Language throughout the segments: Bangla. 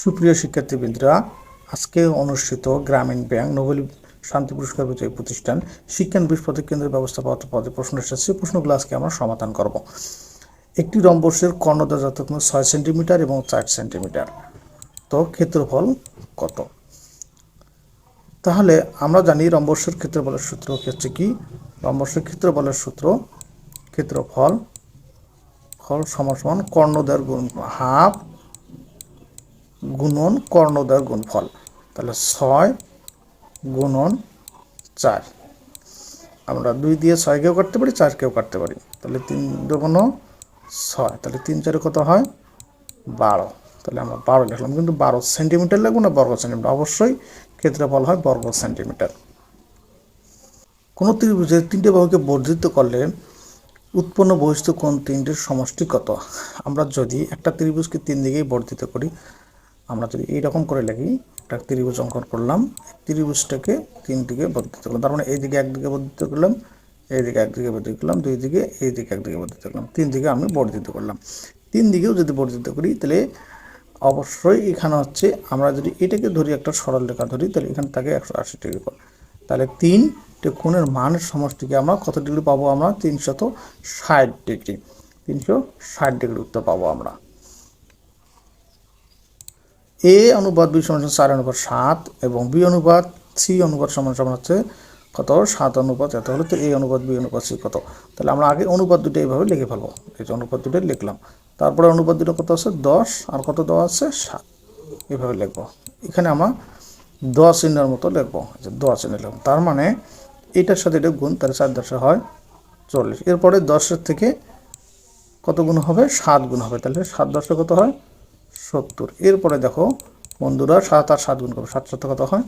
সুপ্রিয় শিক্ষার্থীবৃন্দরা, আজকে অনুষ্ঠিত গ্রামীণ ব্যাংক নোবেল শান্তি পুরস্কার বিজয়ী প্রতিষ্ঠান শিক্ষান বৃহস্পতি কেন্দ্রের ব্যবস্থাপত্র পদে প্রশ্ন এসেছে। প্রশ্নগুলো আজকে আমরা সমাধান করব। একটি রম্বসের কর্ণদা যথাক্রমে ছয় সেন্টিমিটার এবং চার সেন্টিমিটার। তো ক্ষেত্রফল কত? তাহলে আমরা জানি রম্বসের ক্ষেত্রফলের সূত্র হচ্ছে কি? রম্বসের ক্ষেত্রফলের সূত্র ক্ষেত্রফল, ফল সমান সমান কর্ণদার গুণ হাফ গুণন কর্ণদার গুণফল। তাহলে ছয় গুণন চার। আমরা দুই দিয়ে ছয়কেও কাটতে পারি, চারকেও কাটতে পারি। তাহলে তিন দুগুণ ছয়, তাহলে তিন চারে কত হয়? বারো। তাহলে আমরা বারো লিখলাম, কিন্তু বারো সেন্টিমিটার লাগবে না? বর্গ সেন্টিমিটার। অবশ্যই ক্ষেত্রফল হয় বর্গ সেন্টিমিটার। কোনো ত্রিভুজের তিনটে বাহুকে বর্ধিত করলে উৎপন্ন বহিষ্ঠ কোণ তিনটির সমষ্টি কত? আমরা যদি একটা ত্রিভুজকে তিন দিকেই বর্ধিত করি আমরা যদি এইরকম করে লিখি, একটা ত্রিভুজ অঙ্কন করলাম, ত্রিভুজটাকে তিন দিকে বর্ধিত করলাম তার মানে এইদিকে একদিকে বর্ধিত করলাম, এইদিকে একদিকে বর্ধিত করলাম দুই দিকে এইদিকে একদিকে বর্ধিত করলাম। তিন দিকে আমি বর্ধিত করলাম। তিন দিকেও যদি বর্ধিত করি, তাহলে অবশ্যই এখানে হচ্ছে আমরা যদি এটাকে ধরি, একটা সরল রেখা ধরি, তাহলে এখানে থাকে একশো আশি ডিগ্রি কোণ। তাহলে তিনটে কোণের মানের সমষ্টিকে আমরা কত ডিগ্রি পাবো আমরা? তিনশত ষাট ডিগ্রি। তিনশো ষাট ডিগ্রি উত্তর পাবো আমরা। এ অনুপাত বি সমান চার অনুপাত সাত এবং বি অনুপাত সি অনুপাত সমান সমান হচ্ছে কত? সাত অনুপাত, এত হলে তো এ অনুপাত, বি অনুপাত, সি কত? তাহলে আমরা আগে অনুপাত দুটো এইভাবে লিখে ফেলব। এই যে অনুপাত দুটো লিখলাম। তারপরে অনুপাত দুটো কত আছে? দশ। আর কত দেওয়া আছে? সাত। এইভাবে লিখব। এখানে আমরা দশ চিহ্নের মতো লিখব। যে দশ চিহ্ন লিখব তার মানে এটার সাথে এটা গুণ, তাহলে চার দশে হয় চল্লিশ। এরপরে দশের থেকে কত গুণ হবে? সাত গুণ হবে। তাহলে সাত দশে কত হয়? সত্তর। এরপরে দেখো, বন্ধুরা, সাত আর সাত গুণ করব সাত সাথে কত হয়?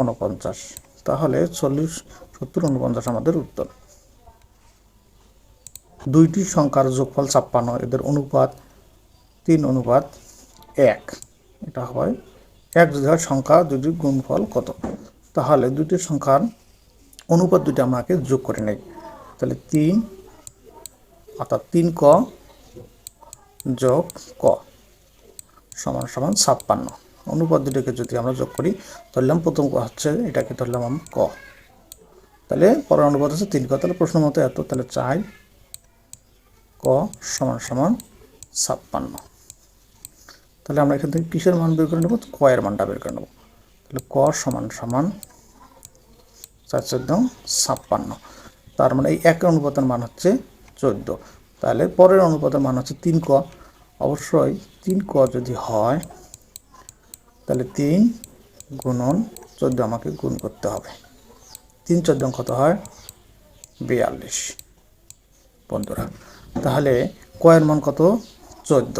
উনপঞ্চাশ তাহলে চল্লিশ, সত্তর উনপঞ্চাশ আমাদের উত্তর। দুইটি সংখ্যার যোগফল ছাপ্পান্ন, এদের অনুপাত তিন, অনুপাত এক। এটা হয় এক যদি হয় সংখ্যা দুটির গুণফল কত? তাহলে দুটি সংখ্যার অনুপাত দুটি আমাকে যোগ করে নেই। তাহলে তিন, অর্থাৎ তিন ক যোগ ক। সমান সমান ছাপ্পান্ন। অনুপাত দুটোকে যদি আমরা যোগ করি ধরলাম প্রথম ক হচ্ছে, এটাকে ধরলাম আমরা ক। তাহলে পরের অনুপাত হচ্ছে তিন ক। তাহলে প্রশ্ন মতো এত, তাহলে চাই ক সমান সমান ছাপ্পান্ন। তাহলে আমরা এখান থেকে কিসের মান বের করে নেব? ক এর মানটা বের করে নেব। তাহলে ক সমান সমান চার চোদ্দ ছাপ্পান্ন। তার মানে এই এক অনুপাতের মান হচ্ছে চোদ্দ। তাহলে পরের অনুপাতের মান হচ্ছে তিন ক। অবশ্যই তিন ক যদি হয়, তাহলে তিন গুণন চোদ্দ আমাকে গুণ করতে হবে। তিন চোদ্দ কত হয় বিয়াল্লিশ। বন্ধুরা, তাহলে কয়ের মান কত? চোদ্দ।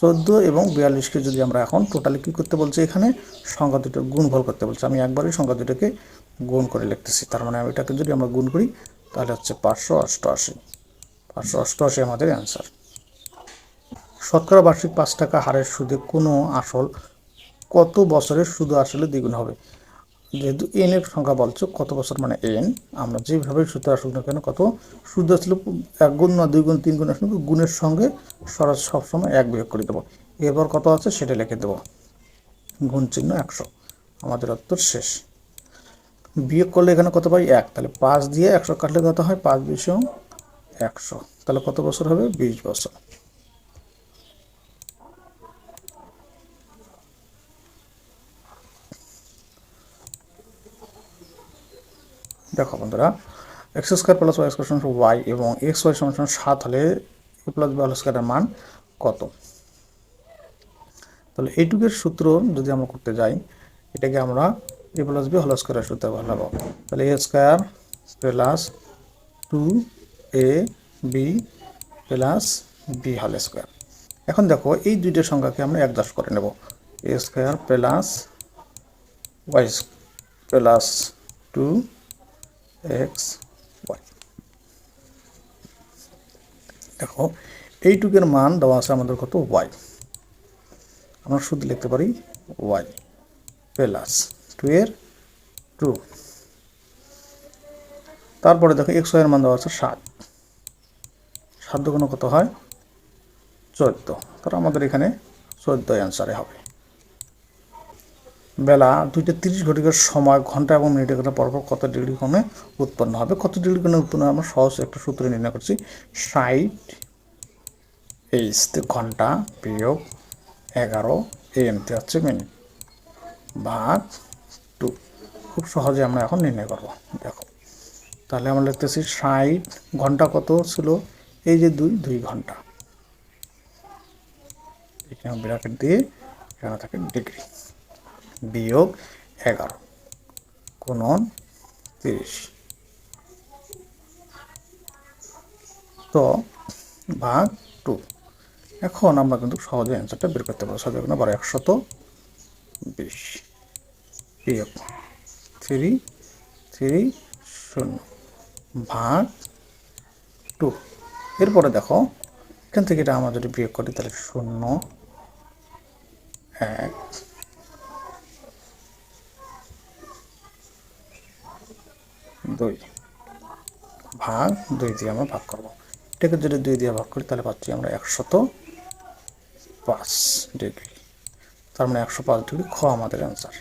চোদ্দ এবং বিয়াল্লিশকে যদি আমরা এখন টোটালি কী করতে বলছি এখানে? সংখ্যা দুটো গুণফল করতে বলছি। আমি একবারই সংখ্যা দুটোকে গুণ করে লিখতেছি। তার মানে আমি এটাকে যদি আমরা গুণ করি, তাহলে হচ্ছে পাঁচশো অষ্টআশি। পাঁচশো অষ্টআশি আমাদের অ্যান্সার শতকরা বার্ষিক পাঁচ টাকা হারের সুদে কোনো আসল কত বছরের সুদ আসলে দ্বিগুণ হবে? যেহেতু এন এর সংখ্যা বলছো, কত বছর মানে এন? আমরা যেভাবে সুদ আসুক না কেন, কত সুদ আসলে এক গুণ না দুই গুণ, তিন গুণ আসলে গুণের সঙ্গে সরাস সবসময় এক বিয়োগ করে দেবো। এরপর কত আছে সেটা লিখে দেবো। গুণ চিহ্ন একশো। আমাদের উত্তর শেষ। বিয়োগ করলে এখানে কত পাই? এক। তাহলে পাঁচ দিয়ে একশো কাটলে কত হয়? পাঁচ বিশ একশো। তাহলে কত বছর হবে? বিশ বছর। দেখো বন্ধুরা X square plus Y square সমান ওয়াই এবং এক্স ওয়াই সমান সাত হলে এ প্লাস বি স্কোয়ারের মান কত? তাহলে এইটুকের সূত্র যদি আমরা করতে যাই, এটাকে আমরা এ প্লাস বি হল স্কোয়ারের সূত্রে ভালো তাহলে A square plus two A B plus B হল স্কোয়ার এখন দেখো, এই দুইটা সংখ্যাকে আমরা একদাস করে নেব। A square plus Y plus two X Y দেখো, এইটুকের মান দেওয়া আছে আমাদের কত? ওয়াই আমরা শুধু লিখতে পারি ওয়াই প্লাস টু এর টু তারপরে দেখো এক্স ওয়াইয়ের মান দেওয়া আছে সাত সাত দুগুণ কত হয়? চোদ্দ। তার আমাদের এখানে চোদ্দ অ্যান্সারে হবে। বেলা দুইটা তিরিশ ঘটিকার সময় ঘণ্টা এবং মিনিটে ঘণ্টা পরপর কত ডিগ্রি কোণে উৎপন্ন হবে? কত ডিগ্রি কোণে উৎপন্ন আমরা সহজ একটা সূত্র নির্ণয় করছি। ষাট এইচ ঘণ্টা বিয়োগ এগারো এমতে হচ্ছে মিনিট ভাগ টু খুব সহজে আমরা এখন নির্ণয় করব। দেখো, তাহলে আমরা লিখতেছি ষাট ঘণ্টা কত ছিল? এই যে দুই দুই ঘণ্টা। এখানে ব্র্যাকেট দিয়ে এখানে থাকে ডিগ্রি। বিয়োগ এগারো গুণন তিরিশ। তো ভাগ টু। এখন আমরা কিন্তু সহজে অ্যান্সারটা বের করতে পারব। সহজে কোনো বারো একশত বিশ। বিয়োগ থ্রি থ্রি শূন্য। ভাগ টু। এরপরে দেখো, এখান থেকে এটা আমরা যদি বিয়োগ করি, তাহলে শূন্য, এক দুই। ভাগ দুই দিয়ে আমরা ভাগ করব। এটাকে যদি দুই দিয়ে ভাগ করি, তাহলে পাচ্ছি আমরা একশত পাঁচ ডিগ্রি। তার মানে একশো পাঁচ ডিগ্রি খ আমাদের অ্যান্সার